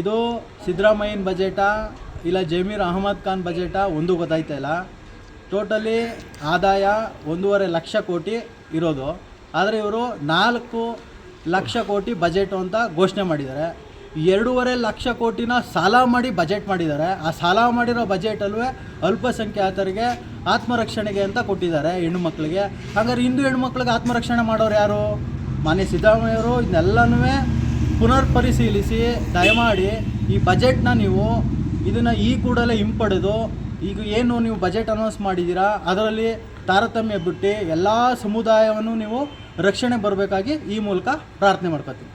ಇದು ಸಿದ್ದರಾಮಯ್ಯನ ಬಜೆಟಾ, ಇಲ್ಲ ಜಮೀರ್ ಅಹಮದ್ ಖಾನ್ ಬಜೆಟಾ, ಒಂದು ಗೊತ್ತಾಯ್ತಾ ಇಲ್ಲ. ಟೋಟಲಿ ಆದಾಯ ಒಂದೂವರೆ ಲಕ್ಷ ಕೋಟಿ ಇರೋದು. ಆದರೆ ಇವರು ನಾಲ್ಕು ಲಕ್ಷ ಕೋಟಿ ಬಜೆಟ್ ಅಂತ ಘೋಷಣೆ ಮಾಡಿದ್ದಾರೆ. ಎರಡೂವರೆ ಲಕ್ಷ ಕೋಟಿನ ಸಾಲ ಮಾಡಿ ಬಜೆಟ್ ಮಾಡಿದ್ದಾರೆ. ಆ ಸಾಲ ಮಾಡಿರೋ ಬಜೆಟಲ್ಲೂ ಅಲ್ಪಸಂಖ್ಯಾತರಿಗೆ ಆತ್ಮರಕ್ಷಣೆಗೆ ಅಂತ ಕೊಟ್ಟಿದ್ದಾರೆ ಹೆಣ್ಣು ಮಕ್ಕಳಿಗೆ. ಹಾಗಾದ್ರೆ ಹಿಂದೂ ಮಕ್ಕಳಿಗೆ ಆತ್ಮರಕ್ಷಣೆ ಮಾಡೋರು ಯಾರು? ಮಾನ್ಯ ಸಿದ್ದರಾಮಯ್ಯವರು, ಇದನ್ನೆಲ್ಲನೂ ಪುನರ್ ಪರಿಶೀಲಿಸಿ ದಯಮಾಡಿ ಈ ಬಜೆಟ್ನ ನೀವು ಇದನ್ನು ಈ ಕೂಡಲೇ ಹಿಂಪಡೆದು ಈಗ ಏನು ನೀವು ಬಜೆಟ್ ಅನೌನ್ಸ್ ಮಾಡಿದ್ದೀರಾ, ಅದರಲ್ಲಿ ತಾರತಮ್ಯ ಬಿಟ್ಟು ಎಲ್ಲ ಸಮುದಾಯವನ್ನು ನೀವು ರಕ್ಷಣೆ ಬರಬೇಕಾಗಿ ಈ ಮೂಲಕ ಪ್ರಾರ್ಥನೆ ಮಾಡ್ಕೊತೀನಿ